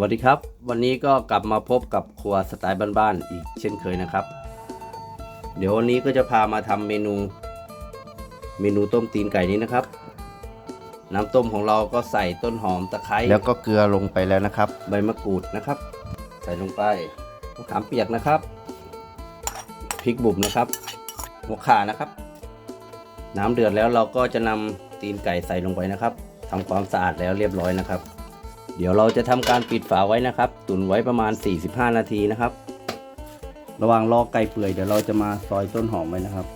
วัสดีครับ วันนี้ก็กลับมาพบกับครัวสไตล์บ้านๆอีกเช่นเคยนะครับ เดี๋ยววันนี้ก็จะพามาทำเมนู เมนูต้มตีนไก่นี้นะครับ น้ำต้มของเราก็ใส่ต้นหอมตะไคร้แล้วก็เกลือลงไปแล้วนะครับ ใบมะกรูดนะครับ ใส่ลงไปมะขามเปียกนะครับพริกบุ่มนะครับหัวข่านะครับ น้ำเดือดแล้วเราก็จะนำตีนไก่ใส่ลงไปนะครับทำความสะอาดแล้วเรียบร้อยนะครับ เดี๋ยวเราจะทำการปิดฝาไว้นะครับ ตุนไว้ประมาณ 45 นาทีนะครับ ระหว่างรอไก่เปื่อยเดี๋ยวเราจะมาซอยต้นหอมไว้นะครับ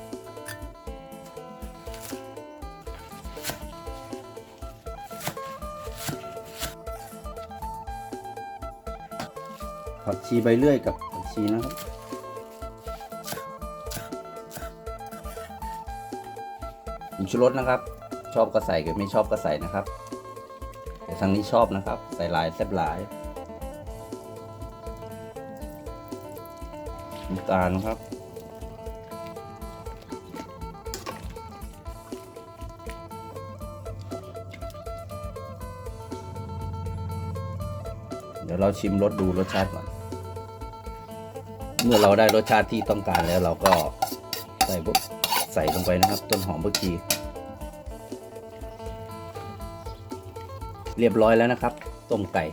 ผักชีใบเลื่อยกับผักชีนะครับผงชูรสนะครับ ชอบก็ใส่กับไม่ชอบก็ใส่นะครับ ทางนี้ชอบนะครับ ใส่หลายแซ่บหลายน้ำตาลนครับเดี๋ยวเราชิมรสดูรสชาติก่อน เมื่อเราได้รสชาติที่ต้องการแล้วเราก็ใส่ปุ๊บใส่ลงไปนะครับ ต้นหอมเมื่อกี้ เรียบร้อยแล้วนะครับ ต้มไก่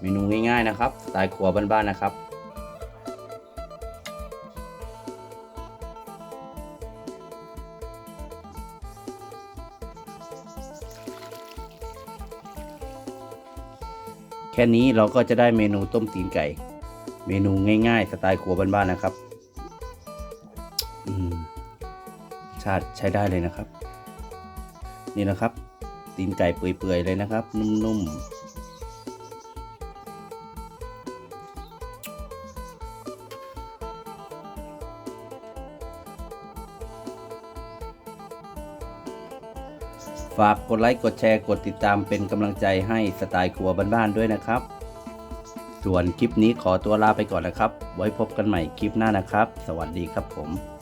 เมนูง่ายๆนะครับสไตล์ครัวบ้านๆนะครับ แค่นี้เราก็จะได้เมนูต้มตีนไก่ เมนูง่ายๆ สไตล์ครัวบ้านๆนะครับ ชาติใช้ได้เลยนะครับ นี่นะครับ ตีนไก่เปื่อยๆเลยนะครับ นุ่มๆ ฝากกดไลค์ กดแชร์ กดติดตามเป็นกำลังใจให้สไตล์ครัวบ้านๆด้วยนะครับ ส่วนคลิปนี้ขอตัวลาไปก่อนนะครับ ไว้พบกันใหม่คลิปหน้านะครับ สวัสดีครับผม